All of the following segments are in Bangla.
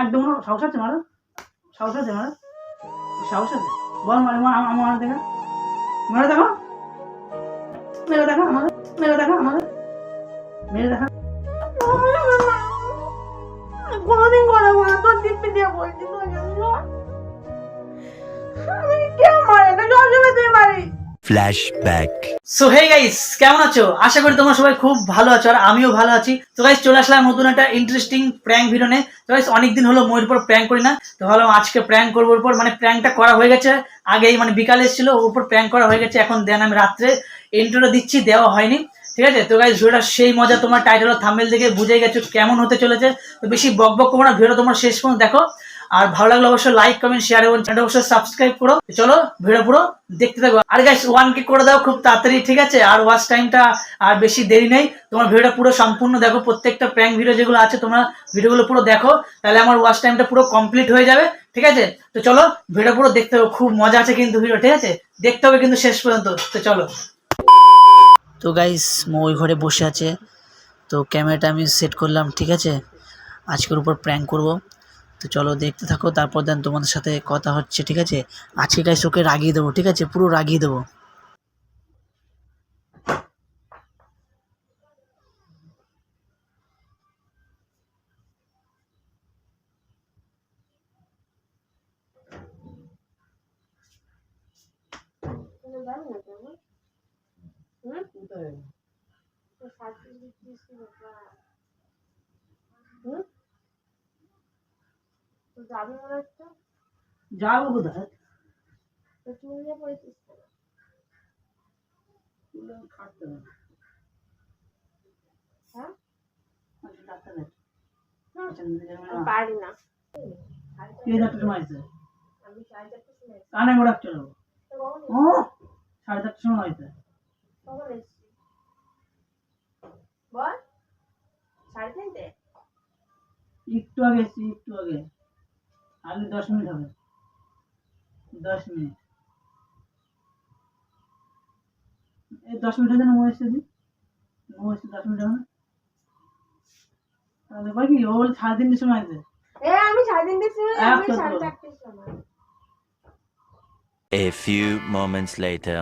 একদম সাহস আছে মারা। সাহস আছে মারা। সাহস আছে। বল মানে আমার দেখা। মেরে দেখো। মেরে দেখো আমাদের মেরে দেখো আমাদের মেরে দেখা। কোনোদিন করাবো না, তোর দিব্যি দিয়ে বলছি, তোর আমি কেউ মারে সবসময় তুই মারিস Flashback. সো হে গাইস কেমন আছো? আশা করি তোমরা সবাই খুব ভালো আছো আর আমিও ভালো আছি। তো গাইস চলে আসলাম নতুন একটা ইন্টারেস্টিং প্র্যাঙ্ক ভিডিও নিয়ে। তো গাইস হলো উপর প্র্যাঙ্ক করি না। তো আজকে প্র্যাঙ্ক করব মানে প্র্যাঙ্কটা করা হয়ে গেছে। আগেই মানে বিকালে এসেছিল, ওর উপর প্র্যাঙ্ক করা হয়ে গেছে। এখন দেন আমি রাত্রে ইন্ট্রোটা দিচ্ছি, দেওয়া হয়নি। ঠিক আছে? তো গাইস ভিডিওটা সেই মজা, তোমার টাইটেল থামেল দেখে বুঝে গেছো কেমন হতে চলেছে। তো বেশি বক বক করব না তোমার শেষ পর্যন্ত দেখো। আর ভালো লাগলে অবশ্যই লাইক কমেন্ট শেয়ার এবং চ্যানেল অবশ্যই সাবস্ক্রাইব করো। চলো ভিডিও পুরো দেখতে থাকো। আর গাইস ওয়ান কে করে দাও খুব তাড়াতাড়ি, ঠিক আছে? আর ওয়াচ টাইমটা আর বেশি দেরি নেই। তোমার ভিডিওটা পুরো সম্পূর্ণ দেখো। প্রত্যেকটা প্র্যাঙ্ক ভিডিও যেগুলো আছে, তোমরা ভিডিওগুলো পুরো দেখো। তাহলে আমার ওয়াচ টাইমটা পুরো কমপ্লিট হয়ে যাবে, ঠিক আছে? তো চলো ভিডিও পুরো দেখতে হবে খুব মজা আছে কিন্তু ভিডিও ঠিক আছে? দেখতে হবে কিন্তু শেষ পর্যন্ত। তো চলো। তো গাইস ওই ঘরে বসে আছে। তো ক্যামেরাটা আমি সেট করলাম, ঠিক আছে? আজকের উপর প্র্যাঙ্ক করব। তো চলো দেখতে থাকো, তারপর দেন তোমাদের সাথে কথা হচ্ছে, ঠিক আছে? আজকে গাইস ওকে রাগিয়ে দেবো, ঠিক আছে? পুরো রাগিয়ে দেবো। যাবি মনে হচ্ছে যাব কোথায়? তো চুল পড়েছিস কেন? খাটতে হবে। হ্যাঁ? ডাক্তার আচ্ছা, না। পারি না। কে ডাক্তার সময় আছে আমি সাড়ে চারটে শুনে কানে গোড়া চলো তো ও সাড়ে চারটার সময় হয়েছে। কখন বল সাড়ে একটু আগে এসছি একটু আগে। আগে দশ মিনিট হবে। দশ মিনিট। এই দশ মিনিটের জন্য মো এসছে দি মো এসছে দশ মিনিট হবে তাহলে কয় কি ও বলে সাড়ে তিনটের সময় আছে এ আমি সাড়ে তিনটের সময় আমি সাড়ে চারটের সময়। A few moments later.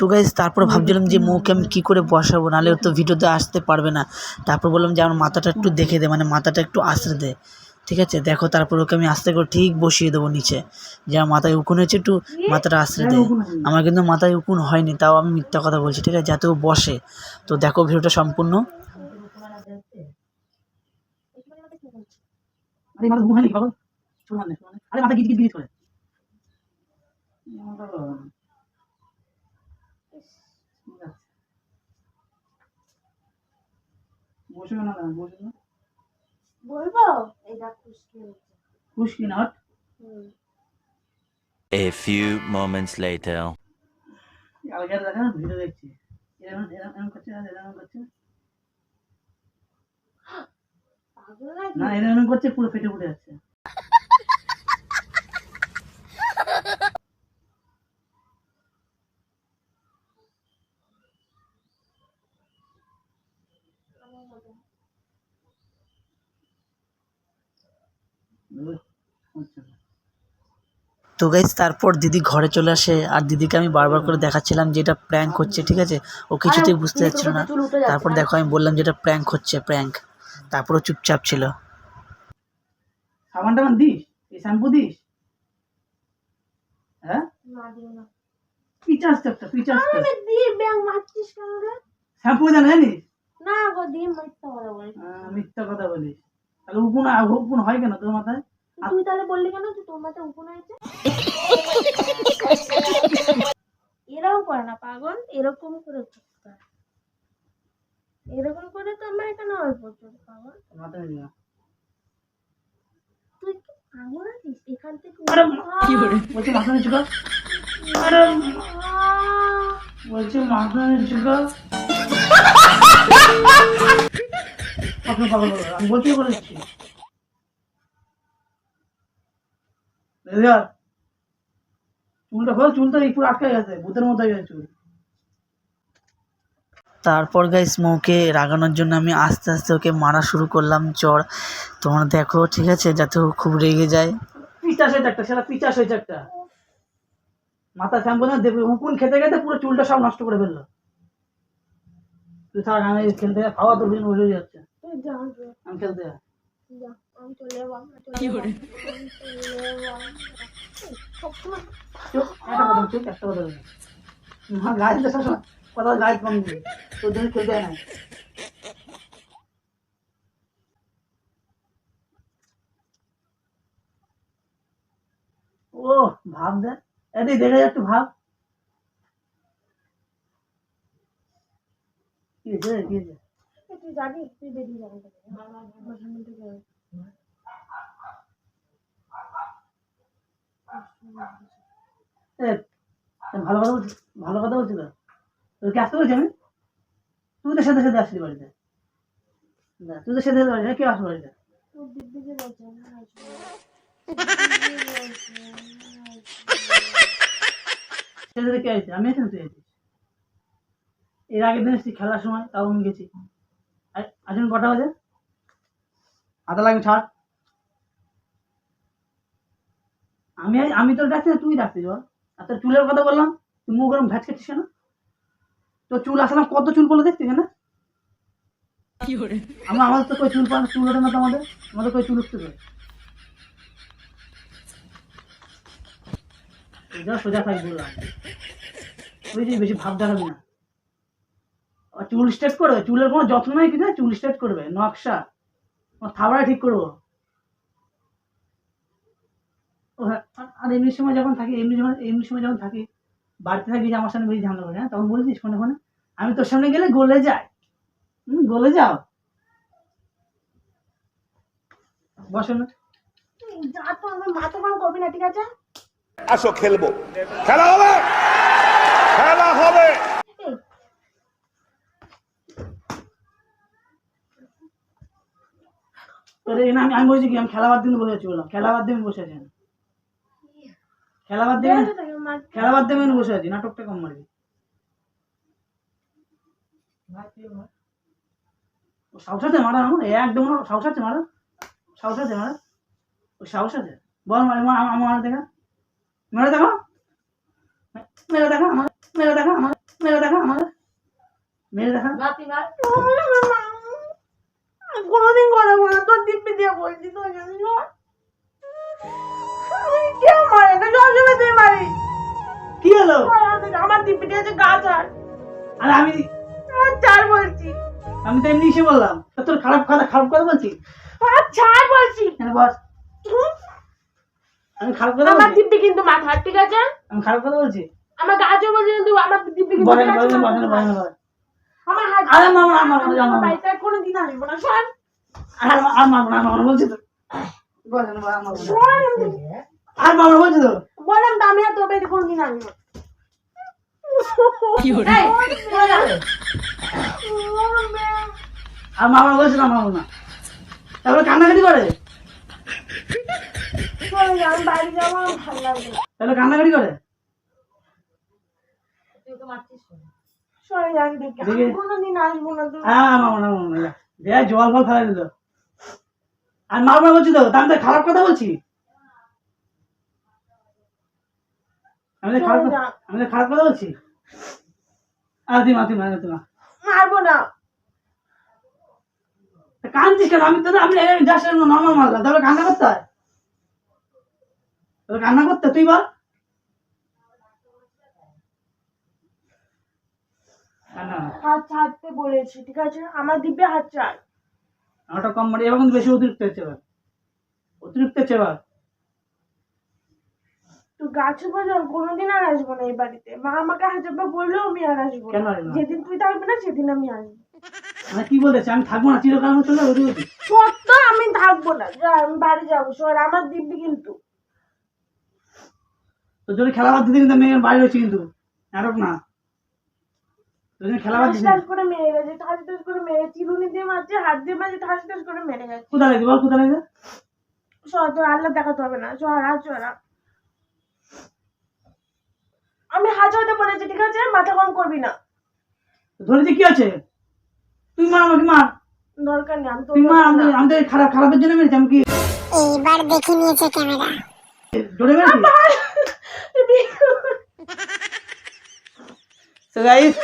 তো গাইজ তারপর ভাবছিলাম যে মুখে আমি কী করে বসাবো নাহলে তো ভিডিওতে আসতে পারবে না। তারপর বললাম যে আমার মাথাটা একটু দেখে দে মানে মাথাটা একটু আশ্রে দে। ঠিক আছে? দেখো, তারপর ওকে আমি আস্তে করে ঠিক বসিয়ে দেবো নিচে। যে মাথায় উকুন হয়েছে একটু মাথাটা আশ্রে দে। আমার কিন্তু মাথায় উকুন হয়নি, তাও আমি মিথ্যা কথা বলছি, ঠিক আছে? যাতে ও বসে। তো দেখো, ভিডিওটা সম্পূর্ণ। আরে, মাথা ঘুম হয়নি বাবা। ছোট মানে আরে, মাথা গিট গিট গিট করে। বসে না বসে না। বলব? এটা খুশকি হচ্ছে খুশকি not hmm. A few moments later. আগে দেখা না ভিডিও দেখছি। এরকম এরকম করছে এরকম করছে না এরকম করছে পুরো ফেটে ফুটে যাচ্ছে। তো গাইজ তারপর দিদি ঘরে চলে আসে আর দিদিকে আমি বারবার করে দেখাচ্ছিলাম যে এটা প্র্যাঙ্ক হচ্ছে ঠিক আছে? ও কিছুতেই বুঝতে পারছিল না। তারপর দেখো আমি বললাম যে এটা প্র্যাঙ্ক হচ্ছে প্র্যাঙ্ক তারপরও চুপচাপ ছিল। সাবান টাবান দিস? এই শ্যাম্পু দিস? হ্যাঁ? পিচাস একটা পিচাস শ্যাম্পু জানো জানিস না গো দি মিথ্যা কথা বলিস। মিথ্যা কথা বলিস। তাহলে উকুন উকুন হয় কেন তোর মাথায়? তুই তাহলে বললি কেন যে তোর মাথায় উপন হয়েছে এরকম করে না পাগল। এরকম করে এরকম করে তো আমার এখানে অল্প পাগল। তুই পাগল আছিস? এখান থেকে আরে কি করে বলছি মাথা নিচু কর। আরে মাথা নিচু কর। আপনি পাগল বলছি চুলটা খোল চুলটা একটু আটকে গেছে ভূতের মতো হয়ে গেছে চুল। তারপর গাইস মৌকে রাগানোর জন্য আমি আস্তে আস্তে ওকে মারা শুরু করলাম চর। তোমরা দেখো ঠিক আছে যাতে ও খুব রেগে যায়। পিচাস হয়েছে একটা সেটা পিচাস হয়েছে একটা। মাথা শ্যাম্পু না দেবে উকুন খেতে খেতে পুরো চুলটা সব নষ্ট করে ফেলল। তুই থাক আমি খেলতে খাওয়া তোর যাচ্ছে আমি খেলতে যা। আমি চলে যাব আমি চলে যাব, আমি চলে যাব। সবসময় চুপ একটা কথা বল, চুপ একটা কথা বল। আমার গায়ে তো সবসময় কথা গায়ে কম দিবি তোর জন্য খেলতে হয় না ও ভাব দে এদিক দেখে একটু ভাব কি হয়েছে কি হয়েছে এ, তুই যাবি তুই বেরিয়ে যাবি ভালো কথা বলছি ভালো কথা বলছি তো তোর কি আসতে বলছি আমি? তুই তো সাথে সাথে আসলি বাড়িতে। তুই তো সাথে সাথে বাড়িতে? কে আসবে বাড়িতে কে আমি আছি তুই আছিস। এর আগের দিন এসেছি খেলার সময়, তাও আমি গেছি। আজ এখন কটা বাজে? আধা লাগে ছাড়। আমি আমি তোর ডাকছি না তুই ডাকছিস বল আর তোর চুলের কথা বললাম তুই মুখ গরম ভ্যাচ খেছিস না তোর চুল আসলাম কত চুল পড়ল দেখছিস না আমরা আমাদের তো কই চুল পান চুল ওঠে না তো আমাদের? আমাদের কই চুল উঠতে পারে সোজা সোজা খাই বললাম। যে বেশি ভাব দেখাবি না। চুল স্ট্রেট করবে। চুলের কোনো যত্ন নাই কিছু না, চুল স্ট্রেট করবে। নকশা। আমার থাবড়া ঠিক করব। ও হ্যাঁ আর- এমনি সময় যখন থাকি এমনি যখন এমনি সময় যখন থাকি বাড়িতে থাকি যে আমার সামনে বেশি ঝামেলা করে হ্যাঁ তখন বলছিস ফোনে ফোনে আমি তোর সামনে গেলে গলে যাই। হুম গলে যাও। বসো না। যা তো আমার মাথা কাম করবি না ঠিক আছে? আসো খেলব। খেলা হবে! খেলা হবে! না, আমি আমি বলছি কি, আমি খেলা দিন বসে আছি বললাম খেলা বাদ দিয়ে বসে আছি আমি। খেলা বাদ দিয়ে খেলা বাদ বসে আছি, নাটকটা কম মারবি। আছে মারা আমার একদম আছে মারা। আছে মারা। ও সাহস আছে বল মারে আমার দেখা। মেরে দেখো। মেরে দেখা, আমার, মেরে দেখা, আমার, মেরে দেখা, আমার। মেরে দেখা। কোনোদিন করাবো বলছি আমি কেউ মারে না সবসময় তুই মারি কি হলো আমার দিয়ে আছে গা ছাড় আর আমি আর ছাড় বলছি আমি তো এমনি এসে বললাম তোর খারাপ কথা খারাপ কথা বলছি আর ছাড় বলছি বস আমি খারাপ কথা আমার দিব্যি কিন্তু মাথা ঠিক আছে আমি খারাপ কথা বলছি আমার গাছ বলছি কিন্তু আমার দিব্যি কিন্তু আমার হাত আরে মামা আমি জানো আমার বাড়িতে কোনোদিন আসব না আর আর মারবো না আর বলছি তো। বলেন আর মারবো না। আর মারবো বলছি তো। বললাম তো আমি আর তোর বাড়িতে। আর বলছি না মারবো না তারপরে কান্নাকাটি করে। তাহলে কান্নাকাটি করে? হ্যাঁ জল ফল ফেলাই দিল। আর মারবো না বলছি তো তা আমি তো খারাপ কথা বলছি? আমি তো খারাপ কথা- খারাপ কথা বলছি? আর দিমা দিমা মারবো না। কেন? আমি তো আমি জাস্ট নর্মাল মারলাম তাহলে কান্না করতে হয়। তাহলে কান্না করতে তুই বল। হাত ছাড়তে বলেছি ঠিক আছে? আমার দিব্যে হাত ছাড় আমারটা কম মারি এবার কিন্তু বেশি অতিরিক্ত হচ্ছে এবার। অতিরিক্ত হচ্ছে এবার। তুই গাছে কোনোদিন আর আসব না এই বাড়িতে। মা আমাকে হাজার বার বললেও আমি আর আসব কেন? যেদিন তুই থাকবি না সেদিন আমি আসব। মানে কি বলতেছে আমি থাকব না চিরকাল আমি চলে যাব সত্য আমি থাকব না। আমি বাড়ি যাব। সর আমার দিব্যি কিন্তু। তোর জন্য খেলা বাদ দিতে কিন্তু বাইরে রয়েছি কিন্তু। নাটক না। জন্য খেলা বাদ করে মেরে গেছে ঠাস ঠাস করে মেরে চিরুনি দিয়ে মারছে হাত দিয়ে মারছে ঠাস ঠাস করে মেরে গেছে। কোথায় লাগছে বল কোথায় লাগছে? সর তোর আল্লাহ দেখাতে হবে না সর আর সর আমি হাত বলেছি ঠিক আছে? মাথা কম করবি না। ধরেছি কি আছে? তুই মার আমাকে মার। দরকার নেই আমি তো তুই মার আমি আমি তো এই খারাপ খারাপের জন্য মেরেছি আমি কি? এইবার দেখে নিয়েছে ক্যামেরা। জোরে মেরেছি তো গাইস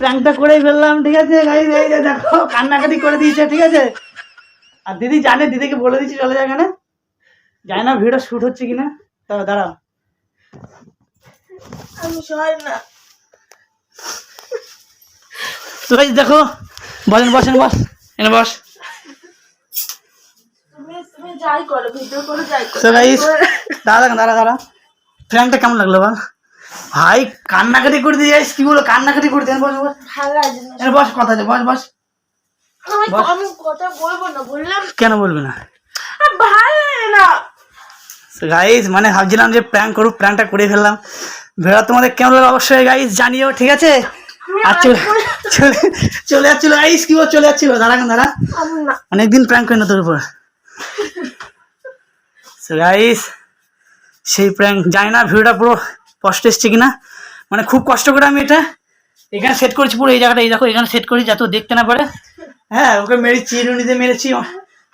প্র্যাঙ্কটা করেই ফেললাম ঠিক আছে? গাইস এই যে দেখো কান্নাকাটি করে দিয়েছে ঠিক আছে? আর দিদি জানে দিদিকে বলে দিচ্ছি চলে যায় এখানে। জানি না ভিডিও শুট হচ্ছে কিনা। দাঁড়াও দাঁড়াও আমি সহায় না। তো গাইস দেখো বসেন বসেন বস। এনে বস। দাঁড়া দাঁড়া দাঁড়া। প্র্যাঙ্কটা কেমন লাগল বল? ভাই কান্নাকাটি করে দিয়ে যাইস কি বলো কান্নাকাটি করে দিয়ে বস বস। বস কথা আছে বস বস। আমি কথা বলব না বললাম। কেন বলবে না? ভালো না। গাইজ মানে ভাবছিলাম যে প্র্যাঙ্ক করুক প্র্যাঙ্কটা করে ফেললাম। ভেড়া তোমাদের কেমন লাগে অবশ্যই গাইজ জানিও ঠিক আছে? আর চলে চলে চলে যাচ্ছিল গাইজ কি চলে যাচ্ছিল? দাঁড়া দাঁড়া। অনেকদিন প্র্যাঙ্ক করি না তোর উপর। গাইজ সেই প্র্যাঙ্ক জানি না ভিডিওটা পুরো কষ্ট এসছে কিনা? মানে খুব কষ্ট করে আমি এটা এখানে সেট করেছি পুরো এই জায়গাটা এই দেখো এখানে সেট করেছি যাতে দেখতে না পারে। হ্যাঁ ওকে মেরেছি দিয়ে মেরেছি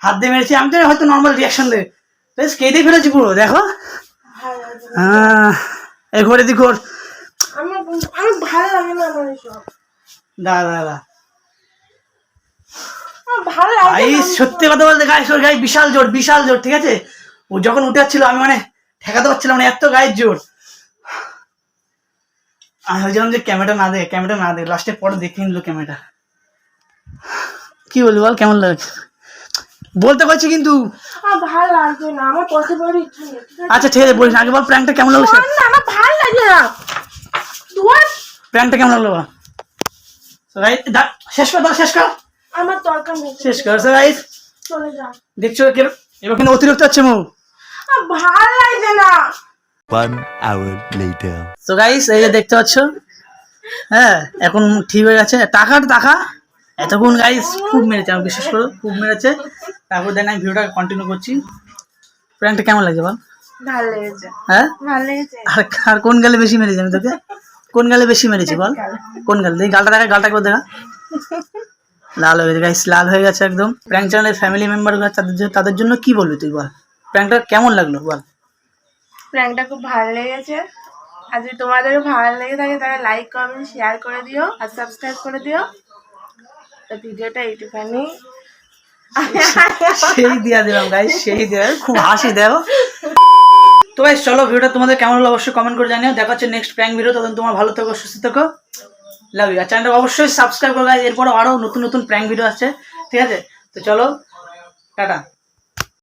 হাত দিয়ে মেরেছি আমি তো হয়তো নর্মাল রিয়াকশন দেবে বেশ কেঁদে ফেলেছি পুরো দেখো। হ্যাঁ এ ঘরে দি ঘর লাগে ভাই সত্যি কথা বলতে গায়ে ওর গায়ে বিশাল জোর বিশাল জোর ঠিক আছে? ও যখন উঠে যাচ্ছিল আমি মানে ঠেকাতে পারছিলাম না এত গায়ের জোর। আমি ভাবছিলাম যে ক্যামেরা না দে ক্যামেরা না দে লাস্টে পরে দেখে নিল ক্যামেরা কি বলবি বল কেমন লাগছে? বলতে পারছি কিন্তু ভালো লাগছে না আমার পথে পড়ে? আচ্ছা ঠিক আছে বলিস আগে বল প্র্যাঙ্কটা কেমন লাগল? না আমার ভালো না। প্র্যাঙ্কটা কেমন লাগল শেষ কর শেষ কর। আমার দরকার নেই। শেষ কর সো গাইস চলে যা। দেখছ এবার কিন্তু অতিরিক্ত হচ্ছে আমার ভালো লাগছে না। One hour later. তো গাইস এই যে দেখতে পাচ্ছ হ্যাঁ এখন ঠিক হয়ে গেছে। টাকার টাকা। এতক্ষণ গাইস খুব মেরেছে আমি বিশ্বাস করো খুব মেরেছে। তারপর দেন আমি ভিডিওটা কন্টিনিউ করছি। প্র্যাঙ্কটা কেমন লাগছে বল? ভালো লেগেছে। হ্যাঁ? ভালো লেগেছে। আর আর কোন গালে বেশি মেরেছি আমি তোকে? কোন গালে বেশি মেরেছি বল? কোন গালে? দেখি গালটা দেখা গালটা করে দেখা। লাল হয়ে গেছে। গাইস লাল হয়ে গেছে একদম। প্র্যাঙ্ক চ্যানেলের ফ্যামিলি মেম্বার তাদের তাদের জন্য কি বলবি তুই বল? প্র্যাঙ্কটা কেমন লাগল বল? প্র্যাঙ্কটা খুব ভালো লেগেছে। আর যদি তোমাদেরও ভালো লেগে থাকে, তাহলে লাইক কমেন্ট শেয়ার করে দিও আর সাবস্ক্রাইব করে দিও। তো ভিডিওটা এইটুখানি। সেই দিয়া দিলাম গাইস সেই দিয়া। খুব হাসি, দেখো। তো ভাই চলো, ভিডিওটা তোমাদের কেমন হলো অবশ্যই কমেন্ট করে জানিও। দেখা হচ্ছে নেক্সট প্র্যাঙ্ক ভিডিও তখন তোমার ভালো থেকো, সুস্থ থেকো। লাভ ইউ আর চ্যানেলটা অবশ্যই সাবস্ক্রাইব করো গাইস এরপর আরও নতুন নতুন প্র্যাঙ্ক ভিডিও আসছে। ঠিক আছে? তো চলো, টাটা।